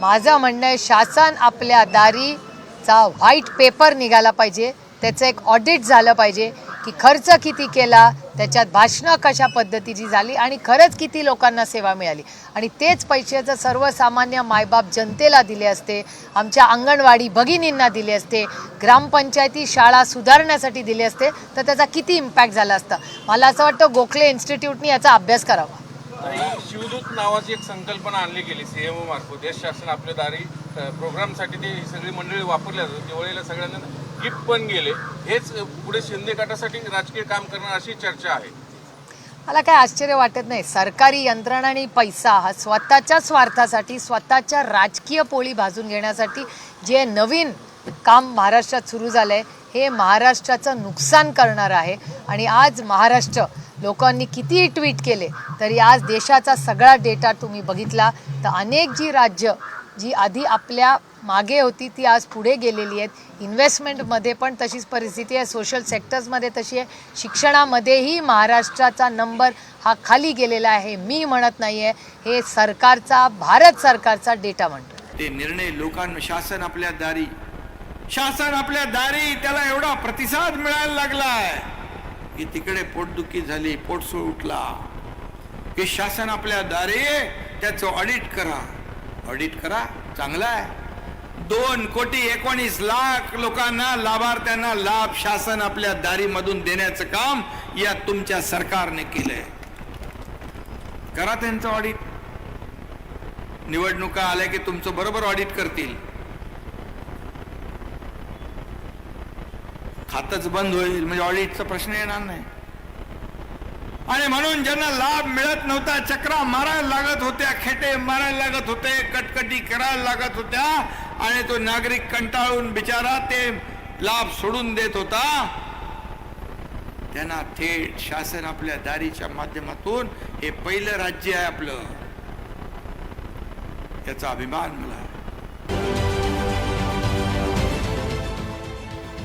माझं म्हणणं आहे शासन आपल्या दारीचा व्हाईट पेपर निघाला पाहिजे. त्याचं एक ऑडिट झालं पाहिजे की खर्च किती केला त्याच्यात भाषणं कशा पद्धतीची झाली आणि खरंच किती लोकांना सेवा मिळाली. आणि तेच पैसे जर सर्वसामान्य मायबाप जनतेला दिले असते आमच्या अंगणवाडी भगिनींना दिले असते ग्रामपंचायती शाळा सुधारण्यासाठी दिले असते तर त्याचा किती इम्पॅक्ट झाला असता? मला असं वाटतं गोखले इन्स्टिट्यूटनी याचा अभ्यास करावा. शिवदूत नावाची एक संकल्पना आणली गेली सीएमओ मार्फत. देश शासन आपल्या दारी प्रोग्रामसाठी ती सगळी मंडळी वापरल्या जातात. दिवाळीला सगळ्यांना गिफ्ट पण गेले. हेच पुढे शिंदे गटासाठी राजकीय काम करणार अशी चर्चा आहे. मला काय आश्चर्य वाटत नाही. सरकारी यंत्रणा आणि पैसा हा स्वतःच्या स्वार्थासाठी स्वतःच्या राजकीय पोळी भाजून घेण्यासाठी जे नवीन काम महाराष्ट्रात सुरू झालं आहे हे महाराष्ट्राचं नुकसान करणार आहे. आणि आज महाराष्ट्र लोकांनी कितीही ट्विट केले तरी आज देशाचा सगळा डेटा तुम्ही बघितला. तर अनेक जी राज्य जी आधी आपल्या मागे होती ती आज पुढे गेलेली आहेत. इन्व्हेस्टमेंटमध्ये पण तशीच परिस्थिती आहे. सोशल सेक्टर्समध्ये तशी आहे. शिक्षणामध्येही महाराष्ट्राचा नंबर हा खाली गेलेला आहे. मी म्हणत नाही आहे हे सरकारचा भारत सरकारचा डेटा म्हणतो ते निर्णय लोकांना शासन आपल्या दारी. शासन आपल्या दारी त्याला एवढा प्रतिसाद मिळायला लागलाय. की तिकडे पोटदुखी झाली पोटसूळ उठला की शासन आपल्या दारी त्याचं ऑडिट करा. ऑडिट करा चांगला आहे. दोन कोटी एकोणीस लाख लोकांना लाभार्थ्यांना लाभ शासन आपल्या दारीमधून देण्याचं काम या तुमच्या सरकारने केलंय. करा त्यांचं ऑडिट निवडणुका आल्या की तुमचं बरोबर ऑडिट करतील. खातच बंद होईल म्हणजे ऑडिटचा प्रश्न येणार नाही. आणि म्हणून ज्यांना लाभ मिळत नव्हता चक्रा मारायला लागत होत्या खेटे मारायला लागत होते कटकटी करायला लागत होत्या आणि तो नागरिक कंटाळून बिचारा ते लाभ सोडून देत होता. त्यांना थेट शासन आपल्या दारीच्या माध्यमातून हे पहिलं राज्य आहे आपलं. त्याचा अभिमान मला.